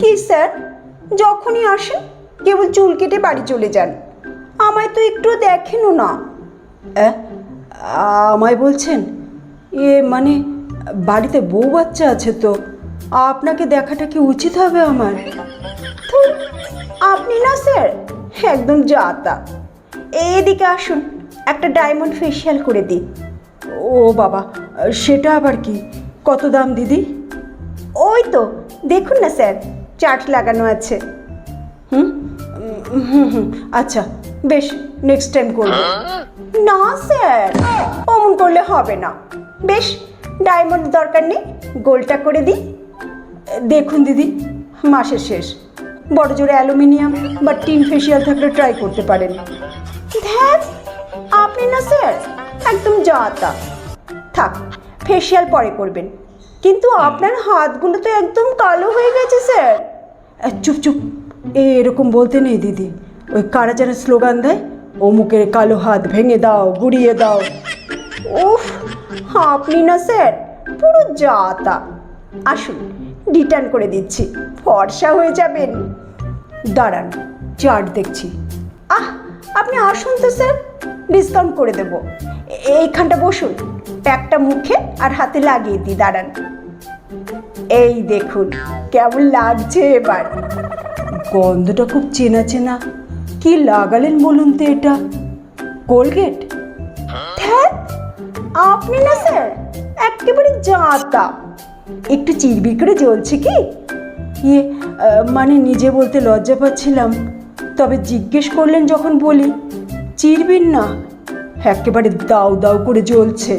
কি স্যার? যখনই আসেন, কেবল চুল কেটে বাড়ি চলে যান। আমায় তো একটু দেখেনও না? আমায় বলছেন, এ মানে বাড়িতে বউ বাচ্চা আছে তো, আপনাকে দেখাটা কি উচিত হবে আমার? আপনি না স্যার, একদম জাতা এদিকে আসুন, একটা ডায়মন্ড ফেসিয়াল করে দিই। ও বাবা, সেটা আবার কি? কত দাম দিদি? ওই তো, দেখুন না স্যার চার্ট লাগানো আছে। হুম? হুম, হুম আচ্ছা বেশ নেক্সট টাইম করব। না স্যার অমন করলে হবে না। বেশ ডায়মন্ড দরকার নেই গোলটা করে দিই। দেখুন দিদি মাসের শেষ। বড় জোরে অ্যালুমিনিয়াম বা টিন ফেসিয়াল থাকলে ট্রাই করতে পারেন। ধ্যাত আপনি না স্যার একদম যা তা থাক ফেসিয়াল পরে করবেন। কিন্তু আপনার হাতগুলো তো একদম কালো হয়ে গেছে, স্যার। চুপ চুপ। এরকম বলতে নেই, দিদি। ওই কারা যেন স্লোগান দেয়, অমুকের কালো হাত ভেঙে দাও, গুড়িয়ে দাও। উফ, আপনি না, স্যার, পুরো জাতা। আসুন, রিটার্ন করে দিচ্ছি। ফর্সা হয়ে যাবেন। দাঁড়ান, চার্ট দেখছি। আহ, আপনি আসুন তো, স্যার। ডিসকাউন্ট করে দেবো। এইখানটা বসুন। প্যাকটা মুখে আর হাতে লাগিয়ে দিই, দাঁড়ান। এই দেখুন, কেমন লাগছে এবার। গন্ধটা খুব চেনা চেনা। কি লাগালেন বলুন তো এটা? কোলগেট? ধ্যাত আপনি না স্যার, একেবারে জাতা। একটু চিরবির করে জ্বলছে কি? ইয়ে মানে নিজে বলতে লজ্জা পাচ্ছিলাম। তবে জিজ্ঞেস করলেন যখন বলি চিরবিন না, একেবারে দাউ দাউ করে জ্বলছে।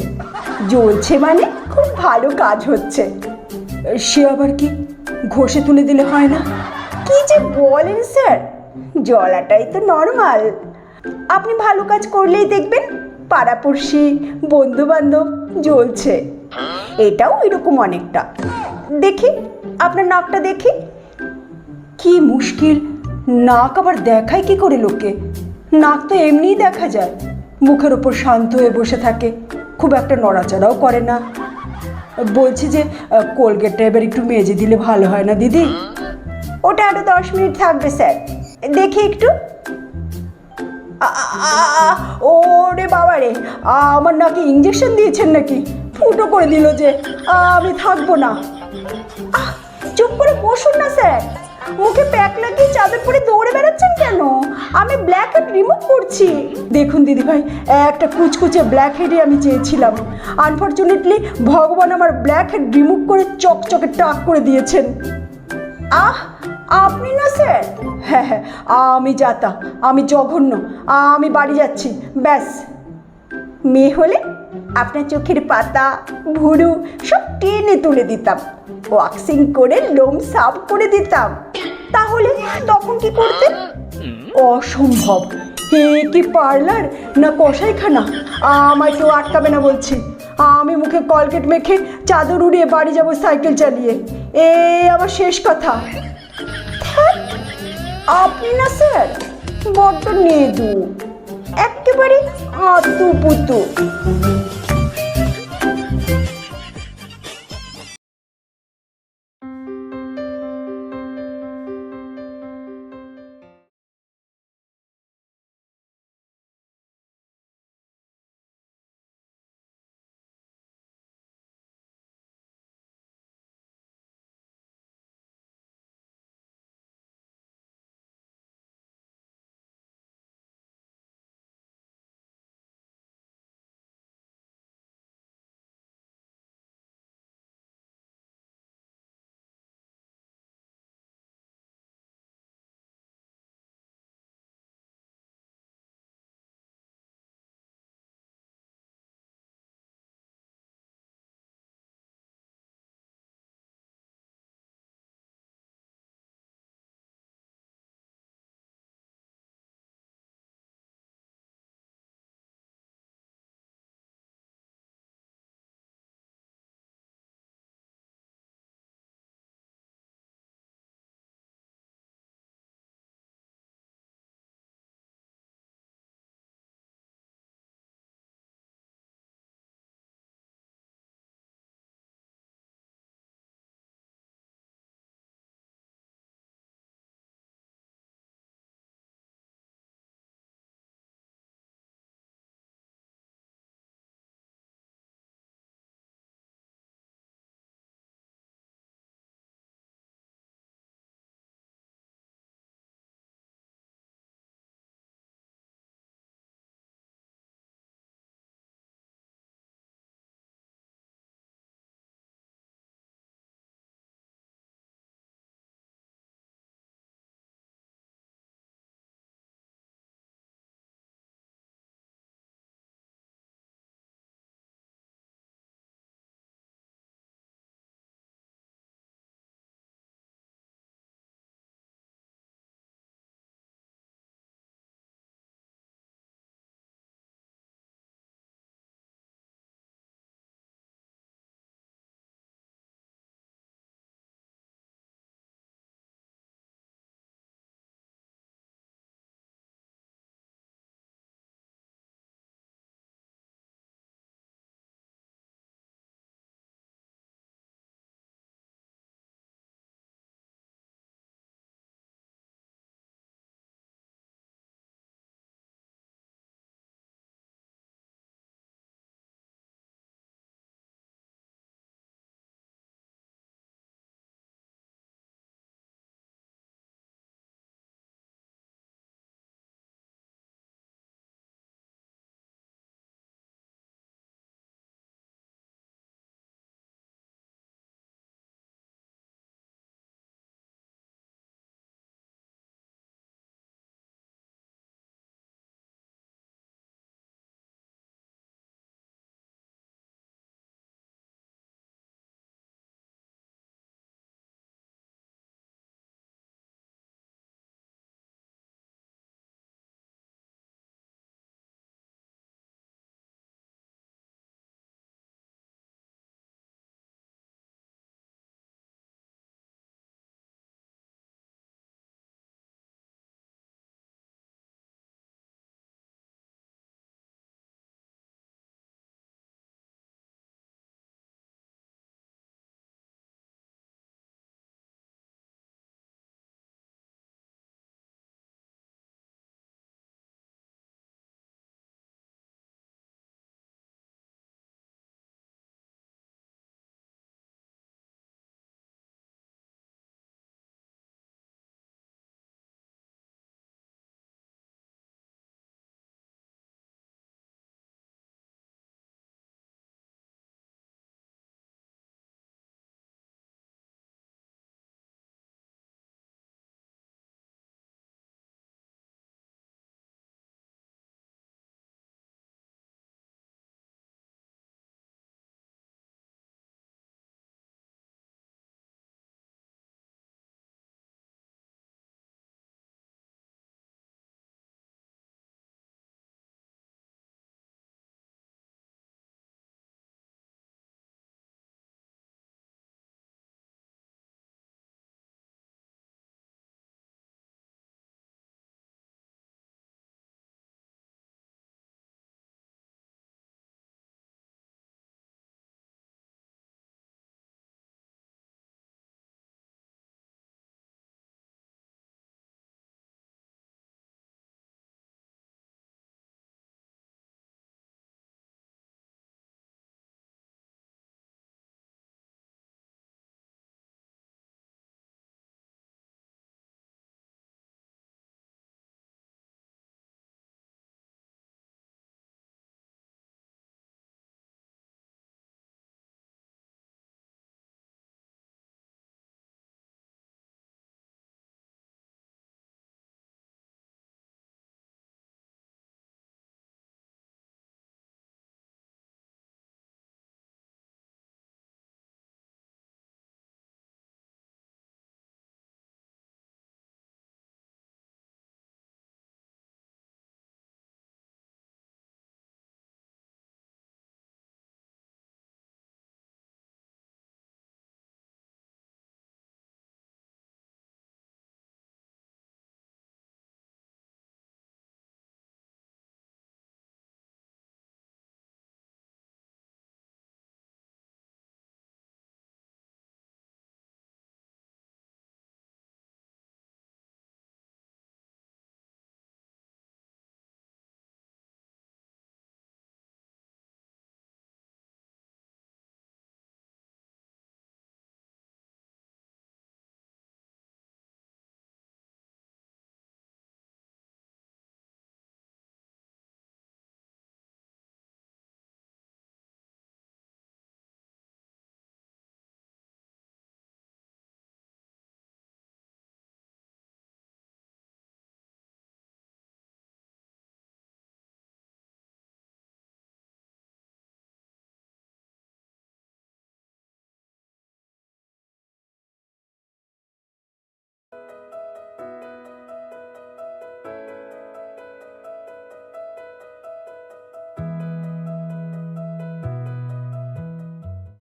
জ্বলছে মানে খুব ভালো কাজ হচ্ছে। সে আবার কি ঘষে তুলে দিলে হয় না? কি যে বলেন স্যার জলাটাই তো নর্মাল আপনি ভালো কাজ করলেই দেখবেন পাড়াপড়শি বন্ধু বান্ধব জ্বলছে। এটাও এরকম অনেকটা। দেখি, আপনার নাকটা দেখি। কি মুশকিল, নাক আবার দেখায় কি করে লোকে? নাক তো এমনিই দেখা যায়, মুখের ওপর শান্ত হয়ে বসে থাকে। খুব একটা নড়াচড়াও করে না। বলছি যে কোলগেটটা এবার একটু মেজে দিলে ভালো হয় না, দিদি? ওটা আরও দশ মিনিট থাকবে, স্যার। দেখি একটু। আ- ওরে বাবা রে আমার নাকি ইঞ্জেকশন দিয়েছেন নাকি? ফুটো করে দিল যে আমি থাকব না। চুপ করে বসুন না, স্যার। মুখে প্যাক লাগিয়ে চাদর পরে দৌড়ে বেড়াচ্ছেন কেন? আমি ব্ল্যাক হেড রিমুভ করছি। দেখুন দিদিভাই একটা কুচকুচে ব্ল্যাক হেডই আমি চেয়েছিলাম। আনফর্চুনেটলি ভগবান আমার ব্ল্যাক হেড রিমুভ করে চকচকে টাক করে দিয়েছেন। আহ, আপনি না স্যার হ্যাঁ হ্যাঁ আমি যাতা, আমি জঘন্য, আমি বাড়ি যাচ্ছি, ব্যাস। মেয়ে হলে আপনার চোখের পাতা, ভুরু সব টেনে তুলে দিতাম। ওয়াক্সিং করে লোম সাফ করে দিতাম। তাহলে তখন কি করতেন? অসম্ভব। এ কি পার্লার না কষাইখানা আমায় কেউ আটকাবে না বলছি। আমি মুখে কলগেট মেখে চাদর উড়িয়ে বাড়ি যাব সাইকেল চালিয়ে। এ আমার শেষ কথা। আপনি না স্যার, বড্ড নেদু। একেবারে আতু পুতু